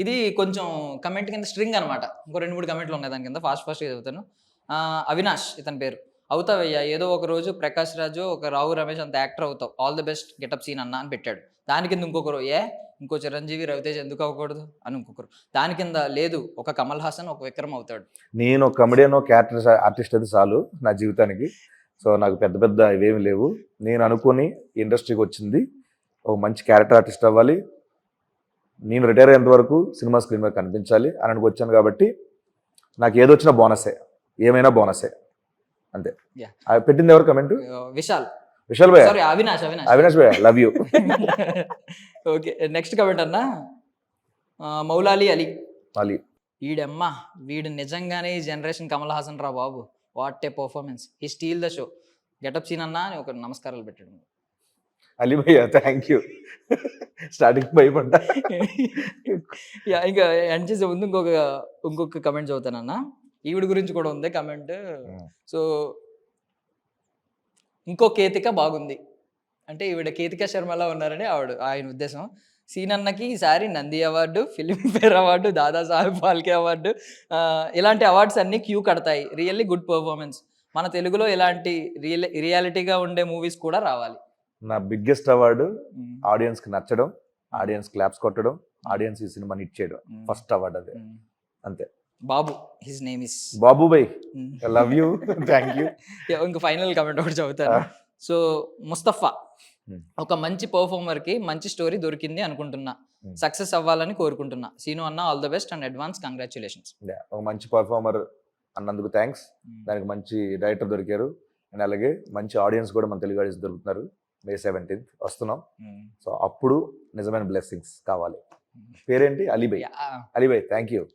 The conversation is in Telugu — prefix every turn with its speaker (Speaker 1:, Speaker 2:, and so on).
Speaker 1: ఇది కొంచెం కమెంట్ కింద స్ట్రింగ్ అనమాట ఇంకో రెండు మూడు కమెంట్లు ఉన్నాయి దాని కింద. ఫాస్ట్ ఫాస్ట్గా చదువుతాను. అవినాష్ ఇతని పేరు. అవుతావయ్యా ఏదో ఒక రోజు ప్రకాష్ రాజు ఒక రావు రమేష్ అంత యాక్టర్ అవుతావు. All the best Getup Seenu అన్న అని పెట్టాడు. దాని కింద ఇంకొకరు ఏ? ఇంకో చిరంజీవి రవితేజ్ ఎందుకు అవ్వకూడదు? అని ఇంకొకరు. దాని కింద లేదు ఒక కమల్ హాసన్ ఒక విక్రమ్ అవుతాడు.
Speaker 2: నేను ఒక కమెడియన్ క్యారెక్టర్ ఆర్టిస్ట్ అయితే చాలు నా జీవితానికి. సో నాకు పెద్ద పెద్ద ఇవేమి లేవు. నేను అనుకుని ఇండస్ట్రీకి వచ్చింది. ఒక మంచి క్యారెక్టర్ ఆర్టిస్ట్ అవ్వాలి. నేను రిటైర్ అయ్యేంత వరకు సినిమా స్క్రీన్ మీద కనిపించాలి అని అనుకు వచ్చాను కాబట్టి నాకు ఏదొచ్చినా బోనసే ఏమైనా బోనసే అంతే. పెట్టింది ఎవరు కమెంట్
Speaker 1: ఆ, విశాల్.
Speaker 2: విశాల్ భయ్య?
Speaker 1: సారీ అవినాష్ అవినాష్.
Speaker 2: అవినాష్ భయ్య love you
Speaker 1: okay next comment అన్నా. మౌలాలి అలీ.
Speaker 2: మళ్ళీ
Speaker 1: వీడమ్మా వీడు నిజంగానే ఈ జనరేషన్ కమల్ హాసన్ రా బాబు. వాట్ ఏ పర్ఫార్మెన్స్ ఈ steal the show Getup Seenu అన్నా అని ఒక నమస్కారాలు పెట్టాడు.
Speaker 2: అలీ భయ్య థ్యాంక్ యూ స్టార్టింగ్ భయపడ్డా
Speaker 1: ఇంకా ఎండ్ చేసే ముందు ఇంకొక ఇంకొక కమెంట్ చదువుతానన్నా ఈవిడ గురించి కూడా ఉంది కమెంట్ సో ఇంకో కేతిక బాగుంది. అంటే ఈవిడ కేతిక శర్మలా ఉన్నారని ఆవిడ ఆయన ఉద్దేశం. సీనన్నకి ఈసారి Nandi award Filmfare award Dadasaheb Phalke award ఇలాంటి అవార్డ్స్ అన్ని క్యూ కడతాయి. రియల్లీ గుడ్ పర్ఫార్మెన్స్ మన తెలుగులో ఇలాంటి రియల్ రియాలిటీగా ఉండే మూవీస్ కూడా రావాలి.
Speaker 2: నా బిగ్గెస్ట్ అవార్డు ఆడియన్స్కి నచ్చడం ఆడియన్స్ క్లాప్స్ కొట్టడం ఆడియన్స్ ఈ సినిమాని హిట్ చేయడం ఫస్ట్ అవార్డు అదే. అంతే.
Speaker 1: Babu his name is
Speaker 2: Babu bye. Love you thank you
Speaker 1: ఇంకా ఫైనల్ కమెంట్ ఒకటి చదువుతాను. సో ముస్తఫా. ఒక మంచి పర్ఫార్మర్కి మంచి స్టోరీ దొరికింది అనుకుంటున్నా. సక్సెస్ అవ్వాలని కోరుకుంటున్నా. సీను అన్న all the best and advance congratulations
Speaker 2: ఒక మంచి పర్ఫార్మర్ అన్నందుకు థ్యాంక్స్ దానికి మంచి డైరెక్టర్ దొరికారు. అండ్ అలాగే మంచి ఆడియన్స్ కూడా మన తెలుగు ఆడియన్స్ దొరుకుతున్నారు. మే సెవెంటీన్త్ వస్తున్నాం. సో అప్పుడు నిజమైన బ్లెస్సింగ్స్ కావాలి. పేరేంటి? అలీబై. అలీబై థ్యాంక్ యూ